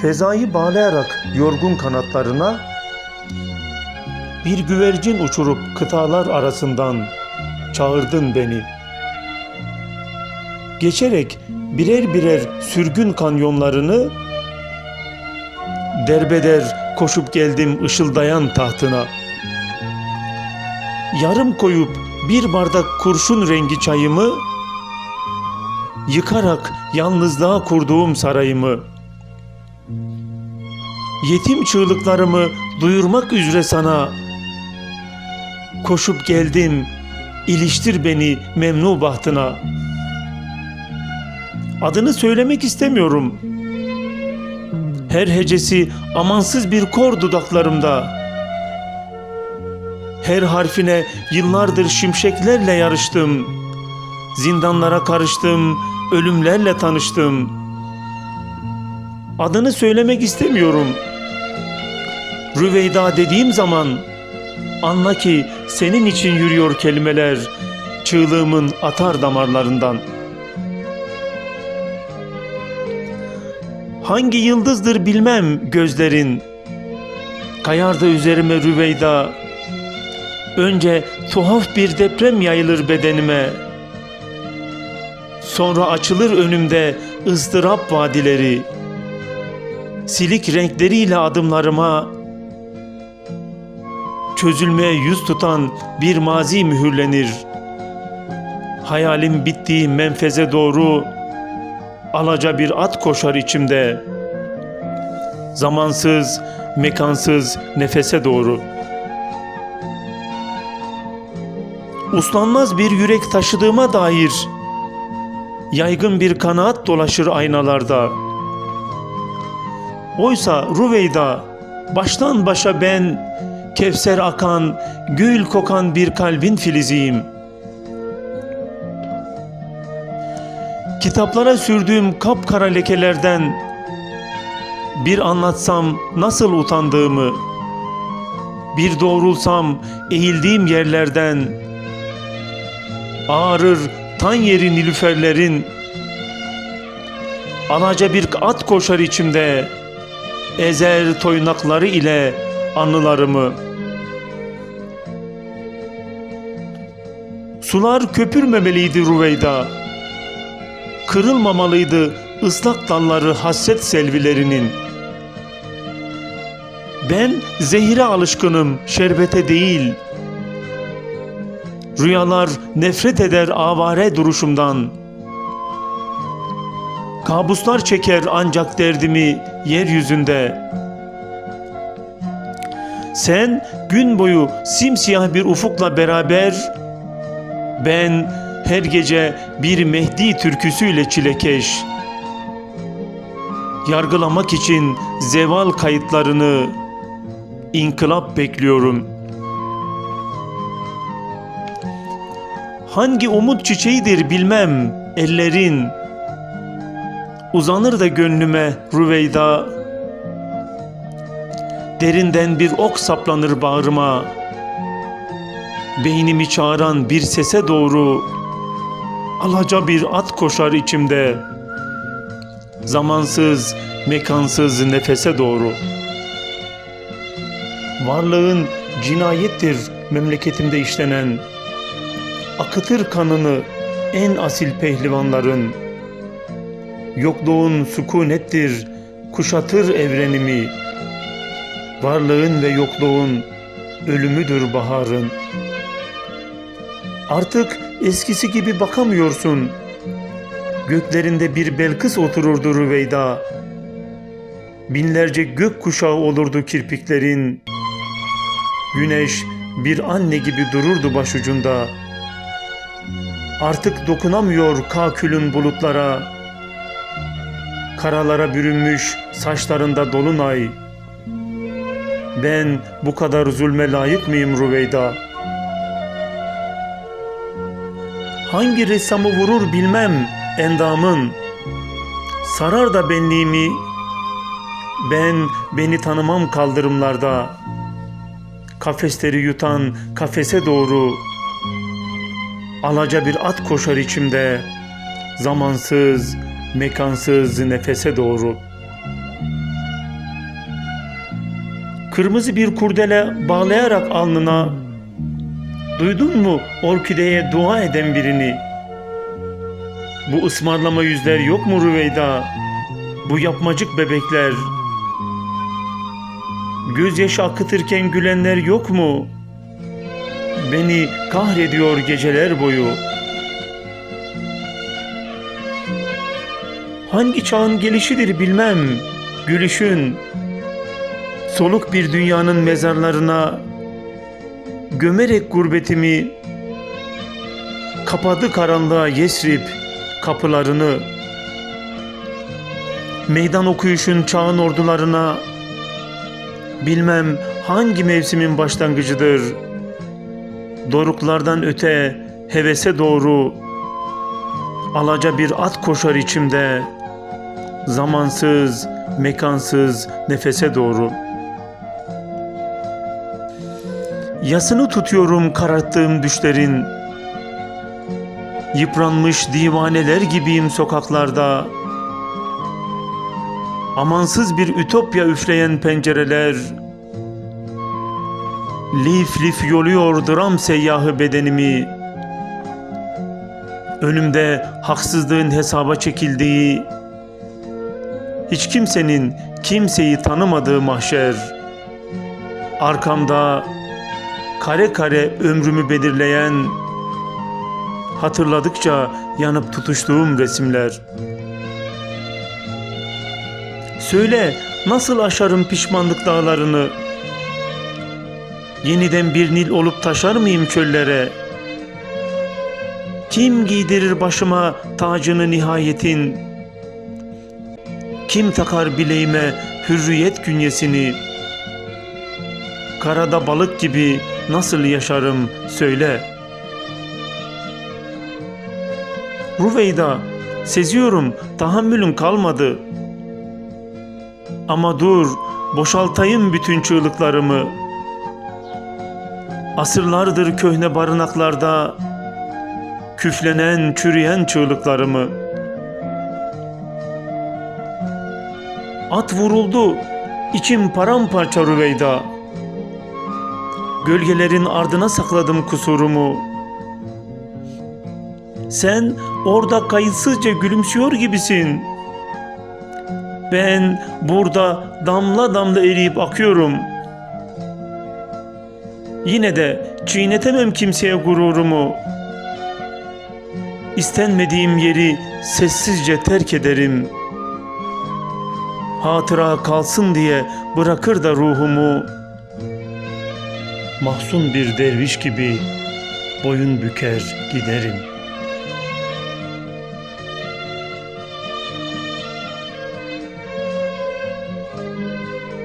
Fezayı bağlayarak yorgun kanatlarına bir güvercin uçurup kıtalar arasından çağırdın beni. Geçerek birer birer sürgün kanyonlarını derbeder koşup geldim ışıldayan tahtına. Yarım koyup bir bardak kurşun rengi çayımı yıkarak yalnızlığa kurduğum sarayımı yetim çığlıklarımı duyurmak üzere sana koşup geldim. İliştir beni memnu bahtına. Adını söylemek istemiyorum. Her hecesi amansız bir kor dudaklarımda. Her harfine yıllardır şimşeklerle yarıştım. Zindanlara karıştım ölümlerle tanıştım. Adını söylemek istemiyorum. Rüveyda dediğim zaman anla ki senin için yürüyor kelimeler çığlığımın atar damarlarından. Hangi yıldızdır bilmem gözlerin. Kayardı üzerime Rüveyda. Önce tuhaf bir deprem yayılır bedenime sonra açılır önümde ızdırap vadileri silik renkleriyle adımlarıma çözülmeye yüz tutan bir mazi mühürlenir. Hayalim bittiği menfeze doğru alaca bir at koşar içimde. Zamansız, mekansız nefese doğru. Uslanmaz bir yürek taşıdığıma dair yaygın bir kanaat dolaşır aynalarda. Oysa Ruveyda baştan başa ben Kevser akan, gül kokan bir kalbin filiziyim. Kitaplara sürdüğüm kapkara lekelerden bir anlatsam nasıl utandığımı, bir doğrulsam eğildiğim yerlerden ağrır tan yeri nilüferlerin alaca bir at koşar içimde ezer toynakları ile anılarımı Sular köpürmemeliydi Ruveyda. Kırılmamalıydı ıslak dalları hasret selvilerinin. Ben zehire alışkınım, şerbete değil. Rüyalar nefret eder avare duruşumdan. Kabuslar çeker ancak derdimi yeryüzünde. Sen gün boyu simsiyah bir ufukla beraber ben her gece bir Mehdi türküsüyle çilekeş. Yargılamak için zeval kayıtlarını inkılap bekliyorum. Hangi umut çiçeğidir bilmem ellerin. Uzanır da gönlüme Rüveyda. Derinden bir ok saplanır bağrıma beynimi çağıran bir sese doğru alaca bir at koşar içimde zamansız mekansız nefese doğru varlığın cinayettir memleketimde işlenen akıtır kanını en asil pehlivanların yokluğun sükunettir kuşatır evrenimi varlığın ve yokluğun ölümüdür baharın Artık eskisi gibi bakamıyorsun. Göklerinde bir Belkıs otururdu Rüveyda. Binlerce gök kuşağı olurdu kirpiklerin. Güneş bir anne gibi dururdu başucunda. Artık dokunamıyor kakülün bulutlara. Karalara bürünmüş saçlarında dolunay. Ben bu kadar zulme layık mıyım Rüveyda?'' Hangi ressamı vurur bilmem endamın Sarar da benliğimi Ben beni tanımam kaldırımlarda Kafesleri yutan kafese doğru Alaca bir at koşar içimde Zamansız, mekansız nefese doğru. Kırmızı bir kurdele bağlayarak alnına Duydun mu orkideye dua eden birini? Bu ısmarlama yüzler yok mu Rüveyda? Bu yapmacık bebekler? Gözyaşı akıtırken gülenler yok mu? Beni kahrediyor geceler boyu. Hangi çağın gelişidir bilmem, gülüşün. Soluk bir dünyanın mezarlarına gömerek gurbetimi kapadı karanlığa Yesrib kapılarını meydan okuyuşun çağın ordularına bilmem hangi mevsimin başlangıcıdır doruklardan öte hevese doğru alaca bir at koşar içimde zamansız mekansız nefese doğru Yasını tutuyorum kararttığım düşlerin. Yıpranmış divaneler gibiyim sokaklarda. Amansız bir ütopya üfleyen pencereler. Lif lif yoluyor dram seyyahı bedenimi. Önümde haksızlığın hesaba çekildiği, hiç kimsenin kimseyi tanımadığı mahşer. Arkamda kare kare ömrümü belirleyen, hatırladıkça yanıp tutuştuğum resimler. Söyle nasıl aşarım pişmanlık dağlarını? Yeniden bir nil olup taşar mıyım çöllere? Kim giydirir başıma tacını nihayetin? Kim takar bileğime hürriyet künyesini? Karada balık gibi nasıl yaşarım söyle. Ruveyda, seziyorum tahammülün kalmadı. Ama dur, boşaltayım bütün çığlıklarımı. Asırlardır köhne barınaklarda küflenen, çürüyen çığlıklarımı. At vuruldu, içim paramparça Rüveyda. Gölgelerin ardına sakladım kusurumu. Sen orada kayıtsızca gülümsüyor gibisin. Ben burada damla damla eriyip akıyorum. Yine de çiğnetemem kimseye gururumu. İstenmediğim yeri sessizce terk ederim. Hatıra kalsın diye bırakır da ruhumu. Mahzun bir derviş gibi boyun büker giderim.''